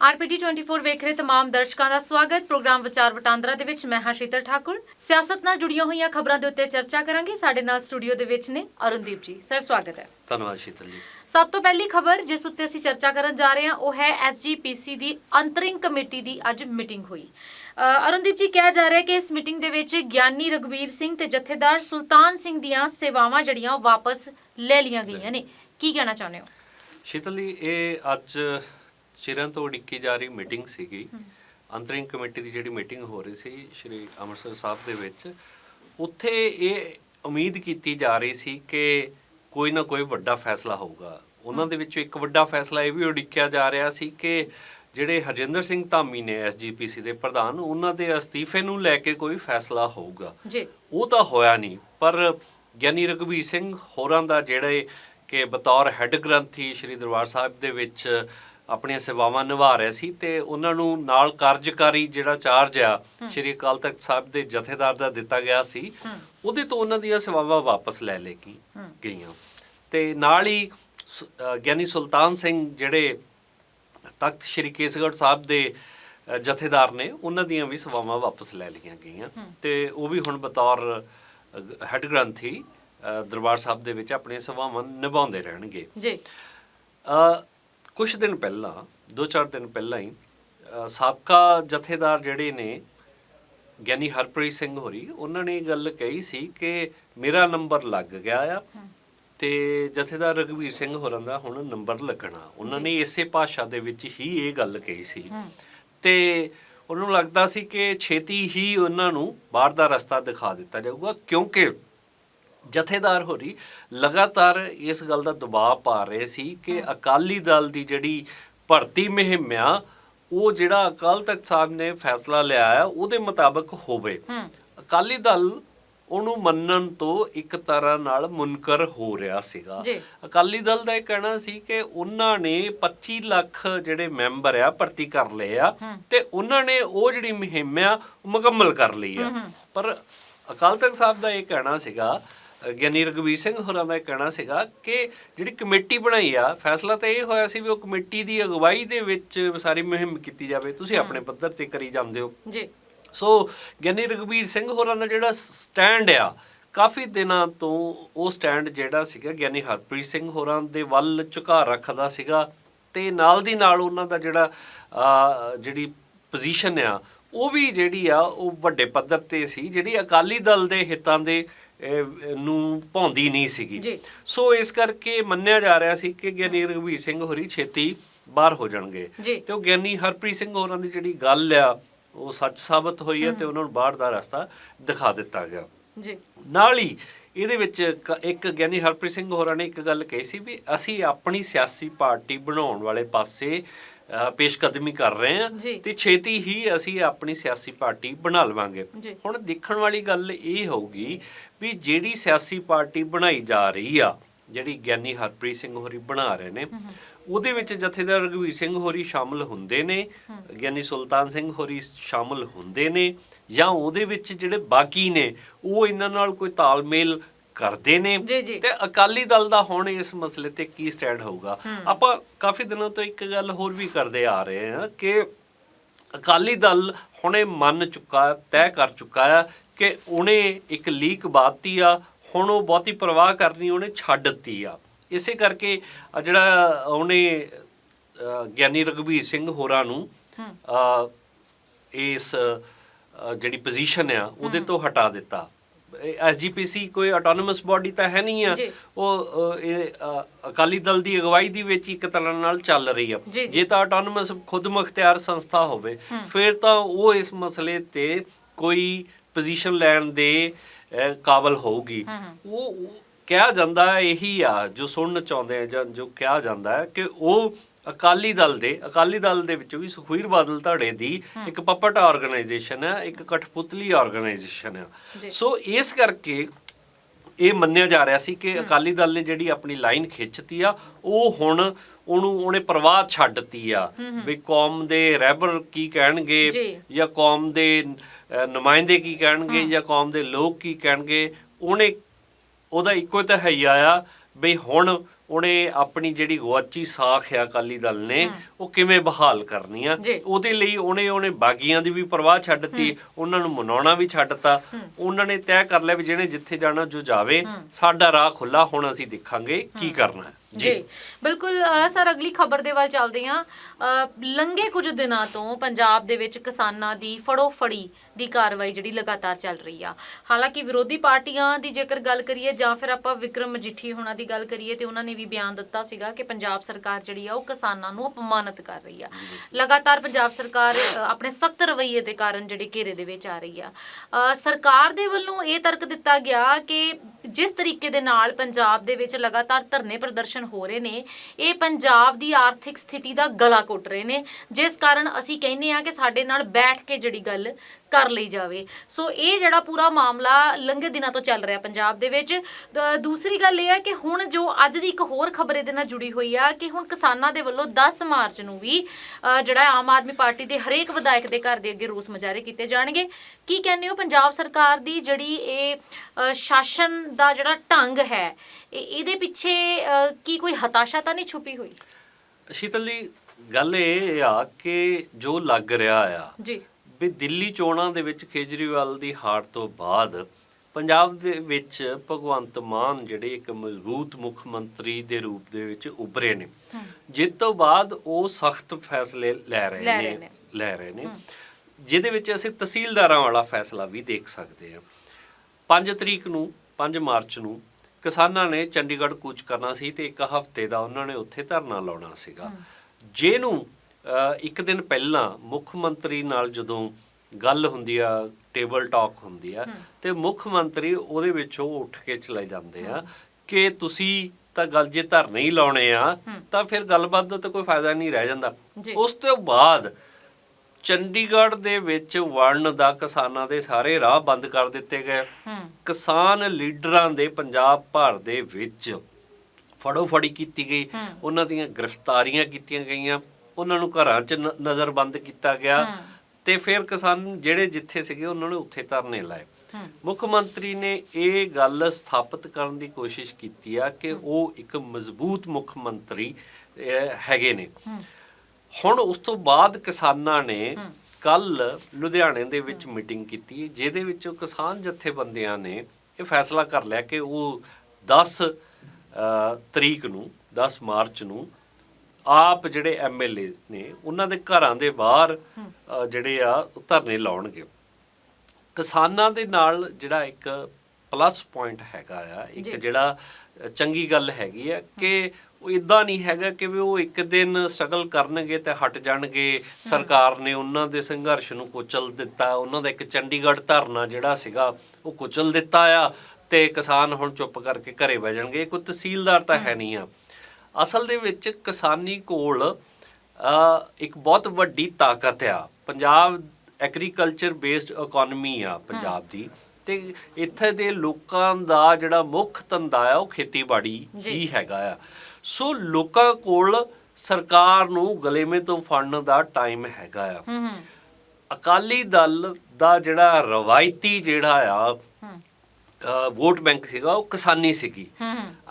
ਆਰਪੀਟੀ 24 ਵੇਖ ਰਹੇ ਤਮਾਮ ਦਰਸ਼ਕਾਂ ਦਾ ਸਵਾਗਤ। ਪ੍ਰੋਗਰਾਮ ਵਿਚਾਰ ਵਟਾਂਦਰਾ ਦੇ ਵਿੱਚ ਮੈਂ ਹਾਂ ਸ਼ੀਤਲ ਠਾਕੁਰ। ਸਿਆਸਤ ਨਾਲ ਜੁੜੀਆਂ ਹੋਈਆਂ ਖਬਰਾਂ ਦੇ ਉੱਤੇ ਚਰਚਾ ਕਰਾਂਗੇ। ਸਾਡੇ ਨਾਲ ਸਟੂਡੀਓ ਦੇ ਵਿੱਚ ਨੇ ਅਰੁਣਦੀਪ ਜੀ। ਸਰ ਸਵਾਗਤ ਹੈ। ਧੰਨਵਾਦ ਸ਼ੀਤਲ ਜੀ। ਸਭ ਤੋਂ ਪਹਿਲੀ ਖਬਰ ਜਿਸ ਉੱਤੇ ਅਸੀਂ ਚਰਚਾ ਕਰਨ ਜਾ ਰਹੇ ਹਾਂ ਉਹ ਹੈ ਐਸਜੀਪੀਸੀ ਦੀ ਅੰਤਰਿੰਗ ਕਮੇਟੀ ਦੀ ਅੱਜ ਮੀਟਿੰਗ ਹੋਈ। ਅਰੁਣਦੀਪ ਜੀ ਕਿਹਾ ਜਾ ਰਿਹਾ ਹੈ ਕਿ ਇਸ ਮੀਟਿੰਗ ਦੇ ਵਿੱਚ ਗਿਆਨੀ ਰਗਵੀਰ ਸਿੰਘ ਤੇ ਜਥੇਦਾਰ ਸੁਲਤਾਨ ਸਿੰਘ ਦੀਆਂ ਸੇਵਾਵਾਂ ਜਿਹੜੀਆਂ ਉਹ ਵਾਪਸ ਲੈ ਲਈਆਂ ਗਈਆਂ ਨੇ। ਕੀ ਕਹਿਣਾ ਚਾਹੁੰਦੇ ਹੋ? ਸ਼ੀਤਲ ਜੀ ਇਹ ਅੱਜ ਚਿਰਾਂ ਤੋਂ ਉਡੀਕੀ ਜਾ ਰਹੀ ਮੀਟਿੰਗ ਸੀਗੀ। ਅੰਤਰਿੰਗ ਕਮੇਟੀ ਦੀ ਜਿਹੜੀ ਮੀਟਿੰਗ ਹੋ ਰਹੀ ਸੀ ਸ਼੍ਰੀ ਅੰਮ੍ਰਿਤਸਰ ਸਾਹਿਬ ਦੇ ਵਿੱਚ ਉੱਥੇ ਇਹ ਉਮੀਦ ਕੀਤੀ ਜਾ ਰਹੀ ਸੀ ਕਿ ਕੋਈ ਨਾ ਕੋਈ ਵੱਡਾ ਫੈਸਲਾ ਹੋਊਗਾ। ਉਹਨਾਂ ਦੇ ਵਿੱਚੋਂ ਇੱਕ ਵੱਡਾ ਫੈਸਲਾ ਇਹ ਵੀ ਉਡੀਕਿਆ ਜਾ ਰਿਹਾ ਸੀ ਕਿ ਜਿਹੜੇ ਹਰਜਿੰਦਰ ਸਿੰਘ ਧਾਮੀ ਨੇ ਐਸਜੀਪੀਸੀ ਦੇ ਪ੍ਰਧਾਨ ਉਹਨਾਂ ਦੇ ਅਸਤੀਫੇ ਨੂੰ ਲੈ ਕੇ ਕੋਈ ਫੈਸਲਾ ਹੋਊਗਾ। ਜੀ। ਉਹ ਤਾਂ ਹੋਇਆ ਨਹੀਂ ਪਰ ਗਿਆਨੀ ਰਘਬੀਰ ਸਿੰਘ ਹੋਰਾਂ ਦਾ ਜਿਹੜੇ ਕਿ ਬਤੌਰ ਹੈੱਡ ਗ੍ਰੰਥੀ ਸ੍ਰੀ ਦਰਬਾਰ ਸਾਹਿਬ ਦੇ ਵਿੱਚ ਆਪਣੀਆਂ ਸੇਵਾਵਾਂ ਨਿਭਾ ਰਹੇ ਸੀ ਤੇ ਉਹਨਾਂ ਨੂੰ ਨਾਲ ਕਾਰਜਕਾਰੀ ਜਿਹੜਾ ਚਾਰਜ ਆ ਸ੍ਰੀ ਅਕਾਲ ਤਖਤ ਸਾਹਿਬ ਦੇ ਜਥੇਦਾਰ ਦਾ ਦਿੱਤਾ ਗਿਆ ਸੀ। ਉਹਦੇ ਤੋਂ ਉਹਨਾਂ ਦੀਆਂ ਸੇਵਾਵਾਂ ਵਾਪਸ ਲੈ ਲੈ ਕੀ। ਗਈਆਂ। ਤੇ ਨਾਲ ਹੀ ਗਿਆਨੀ ਸੁਲਤਾਨ ਸਿੰਘ ਜਿਹੜੇ ਤਖਤ ਸ੍ਰੀ ਕੇਸਗੜ੍ਹ ਸਾਹਿਬ ਦੇ ਜਥੇਦਾਰ ਨੇ ਉਹਨਾਂ ਦੀਆਂ ਵੀ ਸੇਵਾਵਾਂ ਵਾਪਸ ਲੈ ਲਈਆਂ ਗਈਆਂ। ਤੇ ਉਹ ਵੀ ਹੁਣ ਬਤੌਰ ਹੈੱਡ ਗ੍ਰੰਥੀ ਦਰਬਾਰ ਸਾਹਿਬ ਦੇ ਵਿੱਚ ਆਪਣੀਆਂ ਸੇਵਾਵਾਂ ਨਿਭਾਉਂਦੇ ਰਹਿਣਗੇ। ਜੀ। ਅ ਕੁਝ ਦਿਨ ਪਹਿਲਾਂ ਦੋ ਚਾਰ ਦਿਨ ਪਹਿਲਾਂ ਹੀ ਸਾਬਕਾ ਜਥੇਦਾਰ ਜਿਹੜੇ ਨੇ ਗਿਆਨੀ ਹਰਪ੍ਰੀਤ ਸਿੰਘ ਹੋਰੀ ਉਹਨਾਂ ਨੇ ਇਹ ਗੱਲ ਕਹੀ ਸੀ ਕਿ ਮੇਰਾ ਨੰਬਰ ਲੱਗ ਗਿਆ ਆ ਤੇ ਜਥੇਦਾਰ ਰਘਵੀਰ ਸਿੰਘ ਹੋਰਾਂ ਦਾ ਹੁਣ ਨੰਬਰ ਲੱਗਣਾ। ਉਹਨਾਂ ਨੇ ਇਸੇ ਭਾਸ਼ਾ ਦੇ ਵਿੱਚ ਹੀ ਇਹ ਗੱਲ ਕਹੀ ਸੀ। ਤੇ ਉਹਨੂੰ ਲੱਗਦਾ ਸੀ ਕਿ ਛੇਤੀ ਹੀ ਉਹਨਾਂ ਨੂੰ ਬਾਹਰ ਦਾ ਰਸਤਾ ਦਿਖਾ ਦਿੱਤਾ ਜਾਊਗਾ ਕਿਉਂਕਿ ਜਥੇਦਾਰ ਹੋਰੀ ਲਗਾਤਾਰ ਇਸ ਗੱਲ ਦਾ ਦਬਾਅ ਪਾ ਰਹੇ ਸੀ ਕਿ ਅਕਾਲੀ ਦਲ ਦੀ ਜਿਹੜੀ ਭਰਤੀ ਮੁਹਿੰਮ ਆ ਉਹ ਜਿਹੜਾ ਅਕਾਲ ਤਖਤ ਸਾਹਿਬ ਨੇ ਫੈਸਲਾ ਲਿਆ ਆ ਉਹਦੇ ਮੁਤਾਬਕ ਹੋਵੇ। ਹੂੰ। ਅਕਾਲੀ ਦਲ ਉਹਨੂੰ ਮੰਨਣ ਤੋਂ ਇੱਕ ਤਰ੍ਹਾਂ ਨਾਲ ਮੁਨਕਰ ਹੋ ਰਿਹਾ ਸੀਗਾ। ਅਕਾਲੀ ਦਲ ਦਾ ਇਹ ਕਹਿਣਾ ਸੀ ਕਿ ਉਹਨਾਂ ਨੇ 25 ਲੱਖ ਜਿਹੜੇ ਮੈਂਬਰ ਆ ਭਰਤੀ ਕਰ ਲਏ ਆ ਤੇ ਉਹਨਾਂ ਨੇ ਉਹ ਜਿਹੜੀ ਮੁਹਿੰਮ ਆ ਮੁਕੰਮਲ ਕਰ ਲਈ ਆ। ਪਰ ਅਕਾਲ ਤਖਤ ਸਾਹਿਬ ਦਾ ਇਹ ਕਹਿਣਾ ਸੀਗਾ ਗਿਆਨੀ ਰਘਵੀਰ ਸਿੰਘ ਹੋਰਾਂ ਦਾ ਕਹਿਣਾ ਸੀਗਾ ਕਿ ਜਿਹੜੀ ਕਮੇਟੀ ਬਣਾਈ ਆ ਫੈਸਲਾ ਤਾਂ ਇਹ ਹੋਇਆ ਸੀ ਵੀ ਉਹ ਕਮੇਟੀ ਦੀ ਅਗਵਾਈ ਦੇ ਵਿੱਚ ਸਾਰੀ ਮੁਹਿੰਮ ਕੀਤੀ ਜਾਵੇ। ਤੁਸੀਂ ਆਪਣੇ ਪੱਧਰ ਤੇ ਕਰੀ ਜਾਂਦੇ ਹੋ। ਜੀ। ਸੋ ਗਿਆਨੀ ਰਘਬੀਰ ਸਿੰਘ ਹੋਰਾਂ ਦਾ ਜਿਹੜਾ ਸਟੈਂਡ ਆ ਕਾਫੀ ਦਿਨਾਂ ਤੋਂ ਉਹ ਸਟੈਂਡ ਜਿਹੜਾ ਸੀਗਾ ਗਿਆਨੀ ਹਰਪ੍ਰੀਤ ਸਿੰਘ ਹੋਰਾਂ ਦੇ ਵੱਲ ਝੁਕਾ ਰੱਖਦਾ ਸੀਗਾ ਤੇ ਨਾਲ ਦੀ ਨਾਲ ਉਹਨਾਂ ਦਾ ਜਿਹੜਾ ਜਿਹੜੀ ਪੋਜੀਸ਼ਨ ਆ ਉਹ ਵੀ ਜਿਹੜੀ ਆ ਉਹ ਵੱਡੇ ਪੱਧਰ ਤੇ ਸੀ। ਜਿਹੜੀ ਅਕਾਲੀ ਦਲ ਦੇ ਹਿੱਤਾਂ ਦੇ ਨੂੰ ਭਾਉਂਦੀ ਨਹੀਂ ਸੀਗੀ। ਸੋ ਇਸ ਕਰਕੇ ਮੰਨਿਆ ਜਾ ਰਿਹਾ ਸੀ ਕਿ ਗਿਆਨੀ ਰਘਬੀਰ ਸਿੰਘ ਹੋਰੀ ਛੇਤੀ ਬਾਹਰ ਹੋ ਜਾਣਗੇ। ਤੇ ਉਹ ਗਿਆਨੀ ਹਰਪ੍ਰੀਤ ਸਿੰਘ ਹੋਰਾਂ ਦੀ ਜਿਹੜੀ ਗੱਲ ਆ ਉਹ ਸੱਚ ਸਾਬਤ ਹੋਈ ਹੈ ਤੇ ਉਹਨਾਂ ਨੂੰ ਬਾਹਰ ਦਾ ਰਸਤਾ ਦਿਖਾ ਦਿੱਤਾ ਗਿਆ। ਜੀ। ਨਾਲ ਹੀ ਇਹਦੇ ਵਿੱਚ ਇੱਕ ਗਿਆਨੀ ਹਰਪ੍ਰੀਤ ਸਿੰਘ ਹੋਰਾਂ ਨੇ ਇੱਕ ਗੱਲ ਕਹੀ ਸੀ ਵੀ ਅਸੀਂ ਆਪਣੀ ਸਿਆਸੀ ਪਾਰਟੀ ਬਣਾਉਣ ਵਾਲੇ ਪਾਸੇ ਪੇਸ਼ਕਦਮੀ ਕਰ ਰਹੇ ਹਾਂ ਜੀ। ਤੇ ਛੇਤੀ ਹੀ ਅਸੀਂ ਆਪਣੀ ਸਿਆਸੀ ਪਾਰਟੀ ਬਣਾ ਲਵਾਂਗੇ। ਹੁਣ ਦੇਖਣ ਵਾਲੀ ਗੱਲ ਇਹ ਹੋਊਗੀ ਵੀ ਜਿਹੜੀ ਸਿਆਸੀ ਪਾਰਟੀ ਬਣਾਈ ਜਾ ਰਹੀ ਆ ਜਿਹੜੀ ਗਿਆਨੀ ਹਰਪ੍ਰੀਤ ਸਿੰਘ ਹੋਰੀ ਬਣਾ ਰਹੇ ਨੇ ਉਹਦੇ ਵਿੱਚ ਜਥੇਦਾਰ ਰਘਵੀਰ ਸਿੰਘ ਹੋਰੀ ਸ਼ਾਮਲ ਹੁੰਦੇ ਨੇ ਗਿਆਨੀ ਸੁਲਤਾਨ ਸਿੰਘ ਹੋਰੀ ਸ਼ਾਮਲ ਹੁੰਦੇ ਨੇ ਜਾਂ ਉਹਦੇ ਵਿੱਚ ਜਿਹੜੇ ਬਾਕੀ ਨੇ ਉਹ ਇਹਨਾਂ ਨਾਲ ਕੋਈ ਤਾਲਮੇਲ ਕਰਦੇ ਨੇ। ਤੇ ਅਕਾਲੀ ਦਲ ਦਾ ਹੁਣ ਇਸ ਮਸਲੇ ਤੇ ਕੀ ਸਟੈਂਡ ਹੋਊਗਾ? ਆਪਾਂ ਕਾਫੀ ਦਿਨਾਂ ਤੋਂ ਇੱਕ ਗੱਲ ਹੋਰ ਵੀ ਕਰਦੇ ਆ ਰਹੇ ਹਾਂ ਕਿ ਅਕਾਲੀ ਦਲ ਹੁਣੇ ਮੰਨ ਚੁੱਕਾ ਤੈਅ ਕਰ ਚੁੱਕਾ ਆ ਕਿ ਉਹਨੇ ਇੱਕ ਲੀਕ ਬਾਤੀ ਆ ਹੁਣ ਉਹ ਬਹੁਤੀ ਪਰਵਾਹ ਕਰਨੀ ਉਹਨੇ ਛੱਡ ਦਿੱਤੀ ਆ। ਇਸੇ ਕਰਕੇ ਜਿਹੜਾ ਉਹਨੇ ਗਿਆਨੀ ਰਘਬੀਰ ਸਿੰਘ ਹੋਰਾਂ ਨੂੰ ਇਸ ਜਿਹੜੀ ਪੋਜੀਸ਼ਨ ਆ ਉਹਦੇ ਤੋਂ ਹਟਾ ਦਿੱਤਾ। ਐਸਜੀਪੀਸੀ ਕੋਈ ਆਟੋਨਮਸ ਬਾਡੀ ਤਾਂ ਹੈ ਨਹੀਂ ਆ। ਉਹ ਇਹ ਅਕਾਲੀ ਦਲ ਦੀ ਅਗਵਾਈ ਦੀ ਵਿੱਚ ਇੱਕ ਤਰ੍ਹਾਂ ਨਾਲ ਚੱਲ ਰਹੀ ਆ। ਜੀ, ਤਾਂ ਆਟੋਨਮਸ ਖੁਦ ਮੁਖਤਿਆਰ ਸੰਸਥਾ ਹੋਵੇ ਫਿਰ ਤਾਂ ਉਹ ਇਸ ਮਸਲੇ ਤੇ ਕੋਈ ਪੋਜੀਸ਼ਨ ਲੈਣ ਦੇ ਕਾਬਲ ਹੋਊਗੀ। ਉਹ ਕਿਹਾ ਜਾਂਦਾ ਇਹੀ ਆ ਜੋ ਸੁਣਨ ਚਾਹੁੰਦੇ ਆ ਜਾਂ ਜੋ ਕਿਹਾ ਜਾਂਦਾ ਹੈ ਕਿ ਉਹ ਅਕਾਲੀ ਦਲ ਦੇ ਅਕਾਲੀ ਦਲ ਦੇ ਵਿੱਚ ਵੀ ਸੁਖਵੀਰ ਬਾਦਲ ਧੜੇ ਦੀ ਇੱਕ ਪਪਟ ਆਰਗੇਨਾਈਜੇਸ਼ਨ ਹੈ ਇੱਕ ਕਠਪੁਤਲੀ ਆਰਗੇਨਾਈਜੇਸ਼ਨ ਹੈ। ਸੋ ਇਸ ਕਰਕੇ ਇਹ ਮੰਨਿਆ ਜਾ ਰਿਹਾ ਸੀ ਕਿ ਅਕਾਲੀ ਦਲ ਨੇ ਜਿਹੜੀ ਆਪਣੀ ਲਾਈਨ ਖਿੱਚਤੀ ਆ ਉਹ ਹੁਣ ਉਹਨੂੰ ਉਹਨੇ ਪ੍ਰਵਾਹ ਛੱਡਤੀ ਆ ਵੀ ਕੌਮ ਦੇ ਰਹਿਬਰ ਕੀ ਕਹਿਣਗੇ ਜੀ। ਕੌਮ ਦੇ ਨੁਮਾਇੰਦੇ ਕੀ ਕਹਿਣਗੇ ਜਾਂ ਕੌਮ ਦੇ ਲੋਕ ਕੀ ਕਹਿਣਗੇ ਉਹਨੇ ਉਹਦਾ ਇੱਕੋ ਤਾਂ ਹੈ ਹੀ ਆਇਆ ਵੀ ਹੁਣ ਉਹਨੇ ਆਪਣੀ ਜਿਹੜੀ ਗੁਆਚੀ ਸਾਖ ਆ ਅਕਾਲੀ ਦਲ ਨੇ ਉਹ ਕਿਵੇਂ ਬਹਾਲ ਕਰਨੀ ਆ। ਉਹਦੇ ਲਈ ਉਹਨੇ ਉਹਨੇ ਬਾਗੀਆਂ ਦੀ ਵੀ ਪਰਵਾਹ ਛੱਡਤੀ ਉਹਨਾਂ ਨੂੰ ਮਨਾਉਣਾ ਵੀ ਛੱਡਤਾ ਉਹਨਾਂ ਨੇ ਤੈਅ ਕਰ ਲਿਆ ਵੀ ਜਿਹਨੇ ਜਿੱਥੇ ਜਾਣਾ ਜੋ ਜਾਵੇ ਸਾਡਾ ਰਾਹ ਖੁੱਲਾ ਹੁਣ ਅਸੀਂ ਦੇਖਾਂਗੇ ਕੀ ਕਰਨਾ ਹੈ। ਜੀ। ਬਿਲਕੁਲ ਅ, ਸਰ ਅਗਲੀ ਖਬਰ ਦੇ ਵੱਲ ਚੱਲਦੇ ਹਾਂ। ਅ, ਲੰਘੇ ਕੁਝ ਦਿਨਾਂ ਤੋਂ ਪੰਜਾਬ ਦੇ ਵਿੱਚ ਕਿਸਾਨਾਂ ਦੀ ਫੜੋ ਫੜੀ ਦੀ ਕਾਰਵਾਈ ਜਿਹੜੀ ਲਗਾਤਾਰ ਚੱਲ ਰਹੀ ਆ। ਹਾਲਾਂਕਿ ਵਿਰੋਧੀ ਪਾਰਟੀਆਂ ਦੀ ਜੇਕਰ ਗੱਲ ਕਰੀਏ ਜਾਂ ਫਿਰ ਆਪਾਂ ਵਿਕਰਮ ਮਜੀਠੀ ਹੋਣਾ ਦੀ ਗੱਲ ਕਰੀਏ ਤੇ ਉਹਨਾਂ ਨੇ ਵੀ ਬਿਆਨ ਦਿੱਤਾ ਸੀਗਾ ਕਿ ਪੰਜਾਬ ਸਰਕਾਰ ਜਿਹੜੀ ਆ ਉਹ ਕਿਸਾਨਾਂ ਨੂੰ ਅਪਮਾਨਿਤ ਕਰ ਰਹੀ ਆ। ਲਗਾਤਾਰ ਪੰਜਾਬ ਸਰਕਾਰ ਅ, ਆਪਣੇ ਸਖਤ ਰਵੱਈਏ ਦੇ ਕਾਰਨ ਜਿਹੜੀ ਘੇਰੇ ਦੇ ਵਿੱਚ ਆ ਰਹੀ ਆ। ਅ, ਸਰਕਾਰ ਦੇ ਵੱਲੋਂ ਇਹ ਤਰਕ ਦਿੱਤਾ ਗਿਆ ਕਿ ਜਿਸ ਤਰੀਕੇ ਦੇ ਨਾਲ ਪੰਜਾਬ ਦੇ ਵਿੱਚ ਲਗਾਤਾਰ ਧਰਨੇ ਪ੍ਰਦਰਸ਼ਨ ਹੋ ਰਹੇ ਨੇ, ਇਹ ਪੰਜਾਬ ਦੀ ਆਰਥਿਕ ਸਥਿਤੀ ਦਾ ਗਲਾ ਘੁੱਟ ਰਹੇ ਨੇ। ਜਿਸ ਕਾਰਨ ਅਸੀਂ ਕਹਿੰਦੇ ਆ ਕਿ ਸਾਡੇ ਨਾਲ ਬੈਠ ਕੇ ਜਿਹੜੀ ਗੱਲ ਕਰ ਲਈ ਜਾਵੇ। ਸੋ ਇਹ ਜਿਹੜਾ ਪੂਰਾ ਮਾਮਲਾ ਲੰਘੇ ਦਿਨਾਂ ਤੋਂ ਚੱਲ ਰਿਹਾ ਪੰਜਾਬ ਦੇ ਵਿੱਚ। ਦੂਸਰੀ ਗੱਲ ਇਹ ਹੈ ਕਿ ਹੁਣ ਜੋ ਅੱਜ ਦੀ ਇੱਕ ਹੋਰ ਖਬਰ ਇਹਦੇ ਨਾਲ ਜੁੜੀ ਹੋਈ ਆ ਕਿ ਹੁਣ ਕਿਸਾਨਾਂ ਦੇ ਵੱਲੋਂ 10 ਮਾਰਚ ਨੂੰ ਵੀ ਜਿਹੜਾ ਆਮ ਆਦਮੀ ਪਾਰਟੀ ਦੇ ਹਰੇਕ ਵਿਧਾਇਕ ਦੇ ਘਰ ਦੇ ਅੱਗੇ ਰੋਸ ਮੁਜ਼ਾਹਰੇ ਕੀਤੇ ਜਾਣਗੇ। ਕੀ ਕਹਿੰਦੇ ਹੋ ਪੰਜਾਬ ਸਰਕਾਰ ਦੀ ਜਿਹੜੀ ਇਹ ਸ਼ਾਸਨ ਦਾ ਜਿਹੜਾ ਢੰਗ ਹੈ ਇਹ- ਇਹਦੇ ਪਿੱਛੇ ਕੀ ਕੋਈ ਹਤਾਸ਼ਾ ਤਾਂ ਨਹੀਂ ਛੁਪੀ ਹੋਈ? ਸ਼ੀਤਲ ਜੀ ਗੱਲ ਇਹ ਆ ਕਿ ਜੋ ਲੱਗ ਰਿਹਾ ਆ ਜੀ। ਵੀ ਦਿੱਲੀ ਚੋਣਾਂ ਦੇ ਵਿੱਚ ਕੇਜਰੀਵਾਲ ਦੀ ਹਾਰ ਤੋਂ ਬਾਅਦ ਪੰਜਾਬ ਦੇ ਵਿੱਚ ਭਗਵੰਤ ਮਾਨ ਜਿਹੜੇ ਇੱਕ ਮਜ਼ਬੂਤ ਮੁੱਖ ਮੰਤਰੀ ਦੇ ਰੂਪ ਦੇ ਵਿੱਚ ਉੱਭਰੇ ਨੇ। ਜਿਸ ਤੋਂ ਬਾਅਦ ਉਹ ਸਖਤ ਫੈਸਲੇ ਲੈ ਰਹੇ ਨੇ। ਲੈ ਰਹੇ ਨੇ। ਜਿਹਦੇ ਵਿੱਚ ਅਸੀਂ ਤਹਿਸੀਲਦਾਰਾਂ ਵਾਲਾ ਫੈਸਲਾ ਵੀ ਦੇਖ ਸਕਦੇ ਹਾਂ। 5 ਤਰੀਕ ਨੂੰ 5 ਮਾਰਚ ਨੂੰ ਕਿਸਾਨਾਂ ਨੇ ਚੰਡੀਗੜ੍ਹ ਕੂਚ ਕਰਨਾ ਸੀ ਤੇ ਇੱਕ ਹਫ਼ਤੇ ਦਾ ਉਹਨਾਂ ਨੇ ਉੱਥੇ ਧਰਨਾ ਲਾਉਣਾ ਸੀਗਾ। ਜਿਹਨੂੰ ਇੱਕ ਦਿਨ ਪਹਿਲਾਂ ਮੁੱਖ ਮੰਤਰੀ ਨਾਲ ਜਦੋਂ ਗੱਲ ਹੁੰਦੀ ਆ ਟੇਬਲ ਟਾਕ ਹੁੰਦੀ ਆ ਤੇ ਮੁੱਖ ਮੰਤਰੀ ਉਹਦੇ ਵਿੱਚੋਂ ਉੱਠ ਕੇ ਚਲੇ ਜਾਂਦੇ ਆ ਕਿ ਤੁਸੀਂ ਤਾਂ ਗੱਲ ਜੇ ਧਰਨੇ ਹੀ ਲਾਉਣੇ ਆ ਤਾਂ ਫਿਰ ਗੱਲਬਾਤ ਦਾ ਤਾਂ ਕੋਈ ਫਾਇਦਾ ਨਹੀਂ ਰਹਿ ਜਾਂਦਾ। ਉਸ ਤੋਂ ਬਾਅਦ ਚੰਡੀਗੜ੍ਹ ਦੇ ਵਿੱਚ ਵੜਨ ਦਾ ਕਿਸਾਨਾਂ ਦੇ ਸਾਰੇ ਰਾਹ ਬੰਦ ਕਰ ਦਿੱਤੇ ਗਏ। ਕਿਸਾਨ ਲੀਡਰਾਂ ਦੇ ਪੰਜਾਬ ਭਰ ਦੇ ਵਿੱਚ ਫੜੋ ਫੜੀ ਕੀਤੀ ਗਈ। ਉਹਨਾਂ ਦੀਆਂ ਗ੍ਰਿਫਤਾਰੀਆਂ ਕੀਤੀਆਂ ਗਈਆਂ। ਉਹਨਾਂ ਨੂੰ ਘਰਾਂ 'ਚ ਨਜ਼ਰਬੰਦ ਕੀਤਾ ਗਿਆ ਤੇ ਫਿਰ ਕਿਸਾਨ ਜਿਹੜੇ ਜਿੱਥੇ ਸੀਗੇ ਉਹਨਾਂ ਨੇ ਉੱਥੇ ਧਰਨੇ ਲਾਏ। ਮੁੱਖ ਮੰਤਰੀ ਨੇ ਇਹ ਗੱਲ ਸਥਾਪਿਤ ਕਰਨ ਦੀ ਕੋਸ਼ਿਸ਼ ਕੀਤੀ ਆ ਕਿ ਉਹ ਇੱਕ ਮਜ਼ਬੂਤ ਮੁੱਖ ਮੰਤਰੀ ਹੈਗੇ ਨੇ। ਹੁਣ ਉਸ ਤੋਂ ਬਾਅਦ ਕਿਸਾਨਾਂ ਨੇ ਕੱਲ ਲੁਧਿਆਣੇ ਦੇ ਵਿੱਚ ਮੀਟਿੰਗ ਕੀਤੀ ਜਿਹਦੇ ਵਿੱਚ ਉਹ ਕਿਸਾਨ ਜਥੇਬੰਦੀਆਂ ਨੇ ਇਹ ਫੈਸਲਾ ਕਰ ਲਿਆ ਕਿ ਉਹ 10 ਅ, ਤਰੀਕ ਨੂੰ 10 ਮਾਰਚ ਨੂੰ ਆਪ ਜਿਹੜੇ ਐਮਐਲਏ ਨੇ ਉਹਨਾਂ ਦੇ ਘਰਾਂ ਦੇ ਬਾਹਰ ਜਿਹੜੇ ਆ ਉਹ ਧਰਨੇ ਲਾਉਣਗੇ। ਕਿਸਾਨਾਂ ਦੇ ਨਾਲ ਜਿਹੜਾ ਇੱਕ ਪਲੱਸ ਪੁਆਇੰਟ ਹੈਗਾ ਆ ਇੱਕ। ਜਿਹੜਾ ਚੰਗੀ ਗੱਲ ਹੈਗੀ ਆ ਕਿ ਉਹ ਇਦਾਂ ਨਹੀਂ ਹੈਗਾ ਕਿ ਵੀ ਉਹ ਇੱਕ ਦਿਨ ਸਟਰਗਲ ਕਰਨਗੇ ਤੇ ਹਟ ਜਾਣਗੇ। ਸਰਕਾਰ ਨੇ ਉਹਨਾਂ ਦੇ ਸੰਘਰਸ਼ ਨੂੰ ਕੁਚਲ ਦਿੱਤਾ ਉਹਨਾਂ ਦਾ ਇੱਕ ਚੰਡੀਗੜ੍ਹ ਧਰਨਾ ਜਿਹੜਾ ਸੀਗਾ ਉਹ ਕੁਚਲ ਦਿੱਤਾ ਆ ਤੇ ਕਿਸਾਨ ਹੁਣ ਚੁੱਪ ਕਰਕੇ ਘਰੇ ਬਹਿ ਜਾਣਗੇ। ਇਹ ਕੋਈ ਤਹਿਸੀਲਦਾਰ ਤਾਂ ਹੈ ਨਹੀਂ ਆ। ਅਸਲ ਦੇ ਵਿੱਚ ਕਿਸਾਨੀ ਕੋਲ ਇੱਕ ਬਹੁਤ ਵੱਡੀ ਤਾਕਤ ਆ। ਪੰਜਾਬ ਐਗਰੀਕਲਚਰ ਬੇਸਡ ਇਕਨੋਮੀ ਆ ਪੰਜਾਬ ਦੀ। ਤੇ ਇੱਥੇ ਦੇ ਲੋਕਾਂ ਦਾ ਜਿਹੜਾ ਮੁੱਖ ਧੰਦਾ ਆ ਉਹ ਖੇਤੀਬਾੜੀ। ਹੀ ਹੈਗਾ ਆ। ਸੋ ਲੋਕਾਂ ਕੋਲ ਸਰਕਾਰ ਨੂੰ ਗਲੇਮੇ ਤੋਂ ਫੜਨ ਦਾ ਟਾਈਮ ਹੈਗਾ ਆ। ਅਕਾਲੀ ਦਲ ਦਾ ਜਿਹੜਾ ਰਵਾਇਤੀ ਜਿਹੜਾ ਆ ਵੋਟ ਬੈਂਕ ਸੀਗਾ ਉਹ ਕਿਸਾਨੀ ਸੀਗੀ।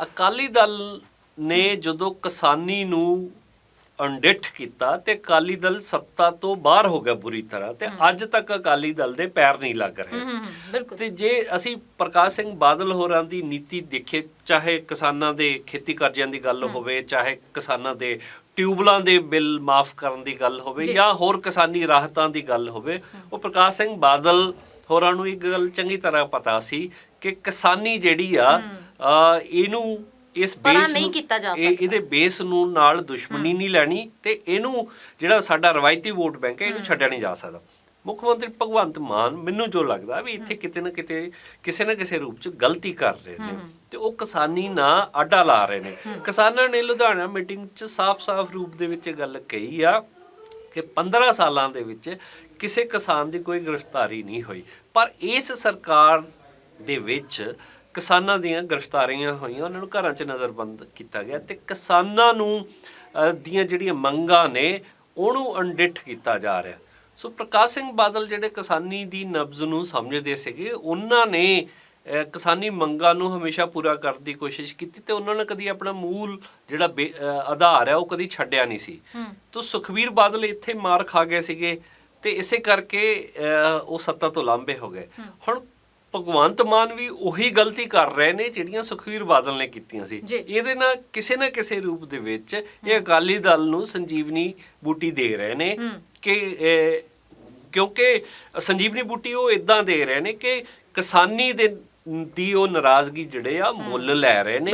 ਅਕਾਲੀ ਦਲ ਨੇ ਜਦੋਂ ਕਿਸਾਨੀ ਨੂੰ ਅਣਡਿੱਠ ਕੀਤਾ ਤੇ ਅਕਾਲੀ ਦਲ ਸੱਤਾ ਤੋਂ ਬਾਹਰ ਹੋ ਗਿਆ ਬੁਰੀ ਤਰ੍ਹਾਂ ਤੇ ਅੱਜ ਤੱਕ ਅਕਾਲੀ ਦਲ ਦੇ ਪੈਰ ਨਹੀਂ ਲੱਗ ਰਹੇ। ਤੇ ਜੇ ਅਸੀਂ ਪ੍ਰਕਾਸ਼ ਸਿੰਘ ਬਾਦਲ ਹੋਰਾਂ ਦੀ ਨੀਤੀ ਦੇਖੇ ਚਾਹੇ ਕਿਸਾਨਾਂ ਦੇ ਖੇਤੀ ਕਰਜ਼ਿਆਂ ਦੀ ਗੱਲ ਹੋਵੇ ਚਾਹੇ ਕਿਸਾਨਾਂ ਦੇ ਟਿਊਬਲਾਂ ਦੇ ਬਿੱਲ ਮਾਫ ਕਰਨ ਦੀ ਗੱਲ ਹੋਵੇ ਜੀ। ਹੋਰ ਕਿਸਾਨੀ ਰਾਹਤਾਂ ਦੀ ਗੱਲ ਹੋਵੇ ਉਹ ਪ੍ਰਕਾਸ਼ ਸਿੰਘ ਬਾਦਲ ਹੋਰਾਂ ਨੂੰ ਇੱਕ ਗੱਲ ਚੰਗੀ ਤਰ੍ਹਾਂ ਪਤਾ ਸੀ ਕਿ ਕਿਸਾਨੀ ਜਿਹੜੀ ਆ ਇਹਨੂੰ ਇਸ ਪਰਾਂ ਬੇਸ ਨਹੀਂ ਕੀਤਾ ਜਾ ਇਹ- ਇਹਦੇ ਬੇਸ ਨੂੰ ਨਾਲ ਦੁਸ਼ਮਣੀ ਨਹੀਂ ਲੈਣੀ ਤੇ ਇਹਨੂੰ ਜਿਹੜਾ ਸਾਡਾ ਰਵਾਇਤੀ ਵੋਟ ਬੈਂਕ ਹੈ ਇਹਨੂੰ ਛੱਡਿਆ ਨਹੀਂ ਜਾ ਸਕਦਾ। ਮੁੱਖ ਮੰਤਰੀ ਭਗਵੰਤ ਮਾਨ ਮੈਨੂੰ ਜੋ ਲੱਗਦਾ ਵੀ ਇੱਥੇ ਕਿਤੇ ਨਾ ਕਿਤੇ ਕਿਸੇ ਨਾ ਕਿਸੇ ਰੂਪ ਚ ਗਲਤੀ ਕਰ ਰਹੇ ਨੇ ਤੇ ਉਹ ਕਿਸਾਨੀ ਨਾ ਆਡਾ ਲਾ ਰਹੇ ਨੇ। ਕਿਸਾਨਾਂ ਨੇ ਲੁਧਿਆਣਾ ਮੀਟਿੰਗ ਚ ਸਾਫ਼-ਸਾਫ਼ ਰੂਪ ਦੇ ਵਿੱਚ ਇਹ ਗੱਲ ਕਹੀ ਆ ਕਿ 15 ਸਾਲਾਂ ਦੇ ਵਿੱਚ ਕਿਸੇ ਕਿਸਾਨ ਦੀ ਕੋਈ ਗ੍ਰਿਫਤਾਰੀ ਨਹੀਂ ਹੋਈ। ਪਰ ਇਸ ਸਰਕਾਰ ਦੇ ਵਿੱਚ ਕਿਸਾਨਾਂ ਦੀਆਂ ਗ੍ਰਿਫਤਾਰੀਆਂ ਹੋਈਆਂ ਉਹਨਾਂ ਨੂੰ ਘਰਾਂ 'ਚ ਨਜ਼ਰਬੰਦ ਕੀਤਾ ਗਿਆ ਤੇ ਕਿਸਾਨਾਂ ਨੂੰ ਦੀਆਂ ਜਿਹੜੀਆਂ ਮੰਗਾਂ ਨੇ ਉਹਨੂੰ ਅਣਡਿੱਠ ਕੀਤਾ ਜਾ ਰਿਹਾ। ਸੋ ਪ੍ਰਕਾਸ਼ ਸਿੰਘ ਬਾਦਲ ਜਿਹੜੇ ਕਿਸਾਨੀ ਦੀ ਨਬਜ਼ ਨੂੰ ਸਮਝਦੇ ਸੀਗੇ ਉਹਨਾਂ ਨੇ ਕਿਸਾਨੀ ਮੰਗਾਂ ਨੂੰ ਹਮੇਸ਼ਾ ਪੂਰਾ ਕਰਨ ਦੀ ਕੋਸ਼ਿਸ਼ ਕੀਤੀ ਤੇ ਉਹਨਾਂ ਨੇ ਕਦੀ ਆਪਣਾ ਮੂਲ ਜਿਹੜਾ ਆਧਾਰ ਹੈ ਉਹ ਕਦੀ ਛੱਡਿਆ ਨਹੀਂ ਸੀ। ਤੋ ਸੁਖਵੀਰ ਬਾਦਲ ਇੱਥੇ ਮਾਰ ਖਾ ਗਏ ਸੀਗੇ ਤੇ ਇਸੇ ਕਰਕੇ ਉਹ ਸੱਤਾ ਤੋਂ ਲਾਂਬੇ ਹੋ ਗਏ। ਹੁਣ ਭਗਵੰਤ ਮਾਨ ਵੀ ਉਹੀ ਗਲਤੀ ਕਰ ਰਹੇ ਨੇ ਜਿਹੜੀਆਂ ਸੁਖਵੀਰ ਬਾਦਲ ਨੇ ਕੀਤੀਆਂ ਸੀ। ਇਹਦੇ ਨਾਲ ਕਿਸੇ ਨਾ ਕਿਸੇ ਰੂਪ ਦੇ ਵਿੱਚ ਇਹ ਅਕਾਲੀ ਦਲ ਨੂੰ ਸੰਜੀਵਨੀ ਬੂਟੀ ਦੇ ਰਹੇ ਨੇ। ਕਿ ਕਿਉਂਕਿ ਸੰਜੀਵਨੀ ਬੂਟੀ ਉਹ ਇਦਾਂ ਦੇ ਰਹੇ ਨੇ ਕਿ ਕਿਸਾਨੀ ਦੇ ਦੀ ਉਹ ਨਾਰਾਜ਼ਗੀ ਜਿਹੜੇ ਆ ਮੁੱਲ ਲੈ ਰਹੇ ਨੇ।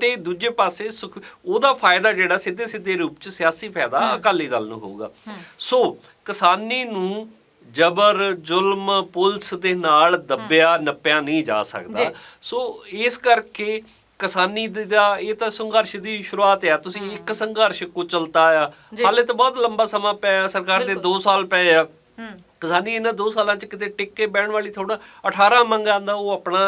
ਤੇ ਦੂਜੇ ਪਾਸੇ ਸੁਖ ਉਹਦਾ ਫਾਇਦਾ ਜਿਹੜਾ ਸਿੱਧੇ ਸਿੱਧੇ ਰੂਪ ਚ ਸਿਆਸੀ ਫਾਇਦਾ ਅਕਾਲੀ ਦਲ ਨੂੰ ਹੋਊਗਾ ਸੋ ਕਿਸਾਨੀ ਨੂੰ ਜਬਰ ਜ਼ੁਲਮ ਪੁਲਿਸ ਦੇ ਨਾਲ ਦੱਬਿਆ ਨੱਪਿਆ ਨਹੀਂ ਜਾ ਸਕਦਾ। ਸੋ ਇਸ ਕਰਕੇ ਕਿਸਾਨੀ ਦੇ ਇਹ ਤਾਂ ਸੰਘਰਸ਼ ਦੀ ਸ਼ੁਰੂਆਤ ਆ। ਤੁਸੀਂ ਇੱਕ ਸੰਘਰਸ਼ ਕੁਚਲਤਾ ਆ। ਹਾਲੇ ਤਾਂ ਬਹੁਤ ਲੰਬਾ ਸਮਾਂ ਪਿਆ ਸਰਕਾਰ ਦੇ 2 ਸਾਲ ਪਏ ਆ। ਕਿਸਾਨੀ ਇਹਨਾਂ 2 ਸਾਲਾਂ ਚ ਕਿਤੇ ਟਿਕ ਕੇ ਬਹਿਣ ਵਾਲੀ ਥੋੜਾ 18 ਮੰਗਾਂ ਦਾ ਉਹ ਆਪਣਾ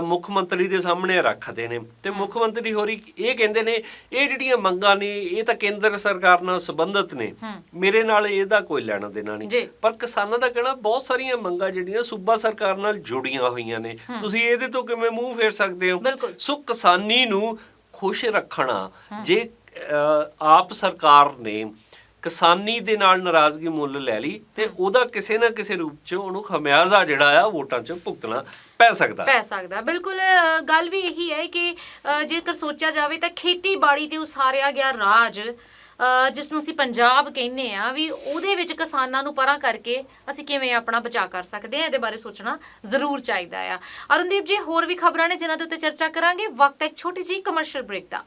ਮੁੱਖ ਮੰਤਰੀ ਦੇ ਸਾਹਮਣੇ ਰੱਖਦੇ ਨੇ। ਤੇ ਮੁੱਖ ਮੰਤਰੀ ਹੋਰੀ ਇਹ ਕਹਿੰਦੇ ਨੇ ਇਹ ਜਿਹੜੀਆਂ ਮੰਗਾਂ ਨੇ ਇਹ ਤਾਂ ਕੇਂਦਰ ਸਰਕਾਰ ਨਾਲ ਸੰਬੰਧਿਤ ਨੇ। ਮੇਰੇ ਨਾਲ ਇਹਦਾ ਕੋਈ ਲੈਣਾ ਦੇਣਾ। ਨਹੀਂ। ਪਰ ਕਿਸਾਨਾਂ ਦਾ ਕਹਿਣਾ ਬਹੁਤ ਸਾਰੀਆਂ ਮੰਗਾਂ ਜਿਹੜੀਆਂ ਸੂਬਾ ਸਰਕਾਰ ਨਾਲ ਜੁੜੀਆਂ ਹੋਈਆਂ ਨੇ। ਤੁਸੀਂ ਇਹਦੇ ਤੋਂ ਕਿਵੇਂ ਮੂੰਹ ਫੇਰ ਸਕਦੇ ਹੋ। ਸੋ ਕਿਸਾਨੀ ਨੂੰ ਖੁਸ਼ ਰੱਖਣਾ ਜੇ ਆਪ ਸਰਕਾਰ ਨੇ ਕਿਸਾਨੀ ਦੇ ਨਾਲ ਨਾਰਾਜ਼ਗੀ ਮੁੱਲ ਲੈ ਲਈ ਤੇ ਉਹਦਾ ਕਿਸੇ ਨਾ ਕਿਸੇ ਰੂਪ 'ਚ ਉਹਨੂੰ ਖਮਿਆਜ਼ਾ ਜਿਹੜਾ ਆ, ਵੋਟਾਂ 'ਚ ਭੁਗਤਣਾ ਪੈ ਸਕਦਾ। ਪੈ ਸਕਦਾ। ਬਿਲਕੁਲ ਗੱਲ ਵੀ ਇਹੀ ਹੈ ਕਿ ਜੇਕਰ ਸੋਚਿਆ ਜਾਵੇ ਤਾਂ ਖੇਤੀਬਾੜੀ ਤੇ ਉਸਾਰਿਆ ਗਿਆ ਰਾਜ ਜਿਸ ਨੂੰ ਅਸੀਂ ਪੰਜਾਬ ਕਹਿੰਦੇ ਆ, ਵੀ ਉਹਦੇ ਵਿੱਚ ਕਿਸਾਨਾਂ ਨੂੰ ਪਰਾਂ ਕਰਕੇ ਅਸੀਂ ਕਿਵੇਂ ਆਪਣਾ ਬਚਾਅ ਕਰ ਸਕਦੇ ਆ, ਇਹਦੇ ਬਾਰੇ ਸੋਚਣਾ ਜ਼ਰੂਰ ਚਾਹੀਦਾ ਆ। ਅਰੁਣਦੀਪ ਜੀ, ਹੋਰ ਵੀ ਖਬਰਾਂ ਨੇ ਜਿਨ੍ਹਾਂ ਦੇ ਉੱਤੇ ਚਰਚਾ ਕਰਾਂਗੇ? ਵਕਤ ਇੱਕ ਛੋਟੀ ਜਿਹੀ ਕਮਰਸ਼ੀਅਲ ਬ੍ਰੇਕ ਦਾ।